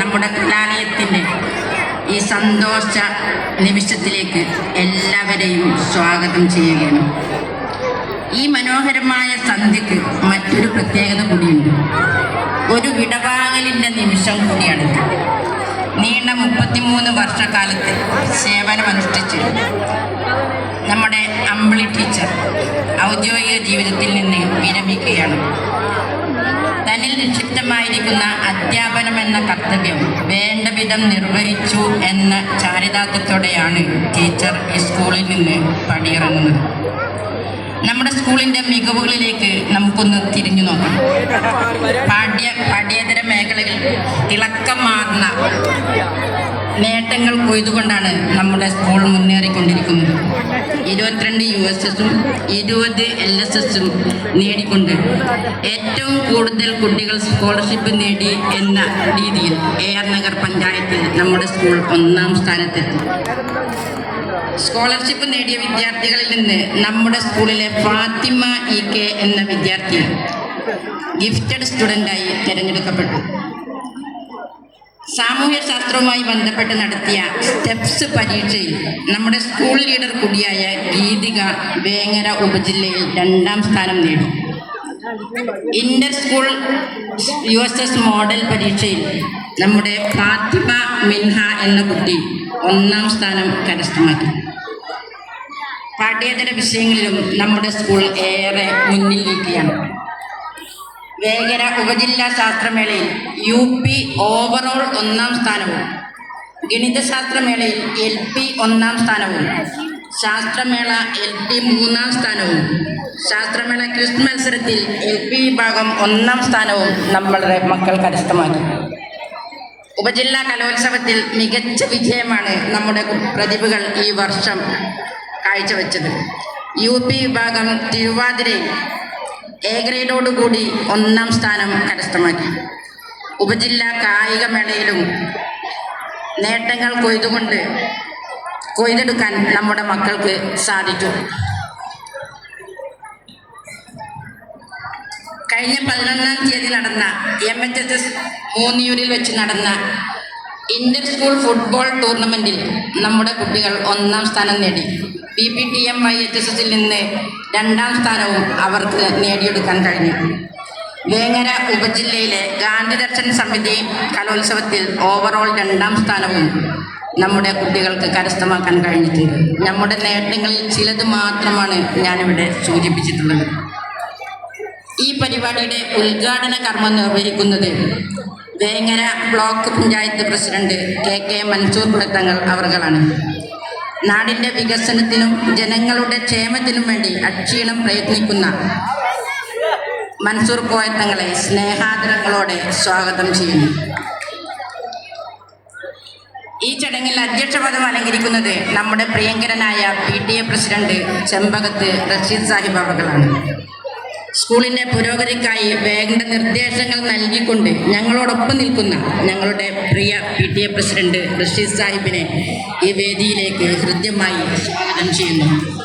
നമ്മുടെ കലാലയത്തിന്റെ ഈ സന്തോഷ നിമിഷത്തിലേക്ക് എല്ലാവരെയും സ്വാഗതം ചെയ്യുകയാണ്. ഈ മനോഹരമായ സന്ധ്യക്ക് മറ്റൊരു പ്രത്യേകത കൂടിയുണ്ട്. ഒരു വിടവാങ്ങലിന്റെ നിമിഷം കൂടിയാണ് നീണ്ട മുപ്പത്തിമൂന്ന് വർഷക്കാലത്ത് സേവനമനുഷ്ഠിച്ച് നമ്മുടെ അമ്പിളി ടീച്ചർ ഔദ്യോഗിക ജീവിതത്തിൽ നിന്ന് വിരമിക്കുകയാണ്. തന്നിൽ നിക്ഷിപ്തമായിരിക്കുന്ന അധ്യാപനം എന്ന കർത്തവ്യം വേണ്ട വിധം നിർവഹിച്ചു എന്ന ചാരിതാർത്ഥ്യത്തോടെയാണ് ടീച്ചർ ഈ സ്കൂളിൽ നിന്ന് പടിയിറങ്ങുന്നത്. നമ്മുടെ സ്കൂളിന്റെ മികവുകളിലേക്ക് നമുക്കൊന്ന് തിരിഞ്ഞു നോക്കാം. പാഠ്യ പാഠ്യേതര മേഖലകളിൽ തിളക്കമാർന്ന നേട്ടങ്ങൾ കൊയ്തുകൊണ്ടാണ് നമ്മുടെ സ്കൂൾ മുന്നേറിക്കൊണ്ടിരിക്കുന്നത്. ഇരുപത്തിരണ്ട് യു എസ് എസും ഇരുപത് എൽ എസ് എസും നേടിക്കൊണ്ട് ഏറ്റവും കൂടുതൽ കുട്ടികൾ സ്കോളർഷിപ്പ് നേടി എന്ന രീതിയിൽ എ ആർ നഗർ പഞ്ചായത്തിൽ നമ്മുടെ സ്കൂൾ ഒന്നാം സ്ഥാനത്തെത്തി. സ്കോളർഷിപ്പ് നേടിയ വിദ്യാർത്ഥികളിൽ നിന്ന് നമ്മുടെ സ്കൂളിലെ ഫാത്തിമ ഇ കെ എന്ന വിദ്യാർത്ഥി ഗിഫ്റ്റഡ് സ്റ്റുഡന്റായി തിരഞ്ഞെടുക്കപ്പെട്ടു. സാമൂഹ്യ ശാസ്ത്രവുമായി ബന്ധപ്പെട്ട് നടത്തിയ സ്റ്റെപ്സ് പരീക്ഷയിൽ നമ്മുടെ സ്കൂൾ ലീഡർ കൂടിയായ ഗീതിക വേങ്ങര ഉപജില്ലയിൽ രണ്ടാം സ്ഥാനം നേടി. Inter school U S S model പരീക്ഷയിൽ നമ്മുടെ ഫാത്തിമ മിൻഹ എന്ന കുട്ടി ഒന്നാം സ്ഥാനം കരസ്ഥമാക്കി. പാഠ്യേതര വിഷയങ്ങളിലും നമ്മുടെ സ്കൂൾ ഏറെ മുന്നിൽ നിൽക്കുകയാണ്. വേഗര ഉപജില്ലാ ശാസ്ത്രമേളയിൽ യു പി ഓവറോൾ ഒന്നാം സ്ഥാനവും ഗണിതശാസ്ത്രമേളയിൽ എൽ പി ഒന്നാം സ്ഥാനവും ശാസ്ത്രമേള എൽ പി മൂന്നാം സ്ഥാനവും ശാസ്ത്രമേള ക്വിസ് മത്സരത്തിൽ എൽ പി വിഭാഗം ഒന്നാം സ്ഥാനവും നമ്മളുടെ മക്കൾ കരസ്ഥമാക്കി. ഉപജില്ലാ കലോത്സവത്തിൽ മികച്ച വിജയമാണ് നമ്മുടെ പ്രതിഭകൾ ഈ വർഷം കാഴ്ചവെച്ചത്. യു പി വിഭാഗം തിരുവാതിരയിൽ എ ഗ്രേഡോടുകൂടി ഒന്നാം സ്ഥാനം കരസ്ഥമാക്കി. ഉപജില്ലാ കായികമേളയിലും നേട്ടങ്ങൾ കൊയ്തുകൊണ്ട് കൊയ്തെടുക്കാൻ നമ്മുടെ മക്കൾക്ക് സാധിച്ചു. കഴിഞ്ഞ പതിനൊന്നാം തീയതി നടന്ന എം എച്ച് എസ് എസ് മൂന്നിയൂരിൽ വെച്ച് നടന്ന ഇന്റർ സ്കൂൾ ഫുട്ബോൾ ടൂർണമെന്റിൽ നമ്മുടെ കുട്ടികൾ ഒന്നാം സ്ഥാനം നേടി. P P T M I H S എസിൽ നിന്ന് രണ്ടാം സ്ഥാനവും അവർക്ക് നേടിയെടുക്കാൻ കഴിഞ്ഞു. വേങ്ങര ഉപജില്ലയിലെ ഗാന്ധി ദർശൻ സമിതി കലോത്സവത്തിൽ ഓവറോൾ രണ്ടാം സ്ഥാനവും നമ്മുടെ കുട്ടികൾക്ക് കരസ്ഥമാക്കാൻ കഴിഞ്ഞിട്ടുണ്ട്. നമ്മുടെ നേട്ടങ്ങളിൽ ചിലത് മാത്രമാണ് ഞാനിവിടെ സൂചിപ്പിച്ചിട്ടുള്ളത്. ഈ പരിപാടിയുടെ ഉദ്ഘാടന കർമ്മം നിർവഹിക്കുന്നത് Vengara block panchayat president K K Mansoor Purathangal അവർകളാണ്. നാടിന്റെ വികസനത്തിനും ജനങ്ങളുടെ ക്ഷേമത്തിനും വേണ്ടി അക്ഷീണം പ്രയത്നിക്കുന്ന മൻസൂർ കോയത്തങ്ങളെ സ്നേഹാദരങ്ങളോടെ സ്വാഗതം ചെയ്യുന്നു. ഈ ചടങ്ങിൽ അധ്യക്ഷപദം അലങ്കരിക്കുന്നത് നമ്മുടെ പ്രിയങ്കരനായ P T A president Chembakath Rasheed Sahib അവകളാണ് സ്കൂളിന്റെ പുരോഗതിക്കായി വേണ്ട നിർദ്ദേശങ്ങൾ നൽകിക്കൊണ്ട് ഞങ്ങളോടൊപ്പം നിൽക്കുന്ന ഞങ്ങളുടെ പ്രിയ P T A president Rasheed സാഹിബിനെ ഈ വേദിയിലേക്ക് ഹൃദ്യമായി സ്വാഗതം ചെയ്യുന്നു.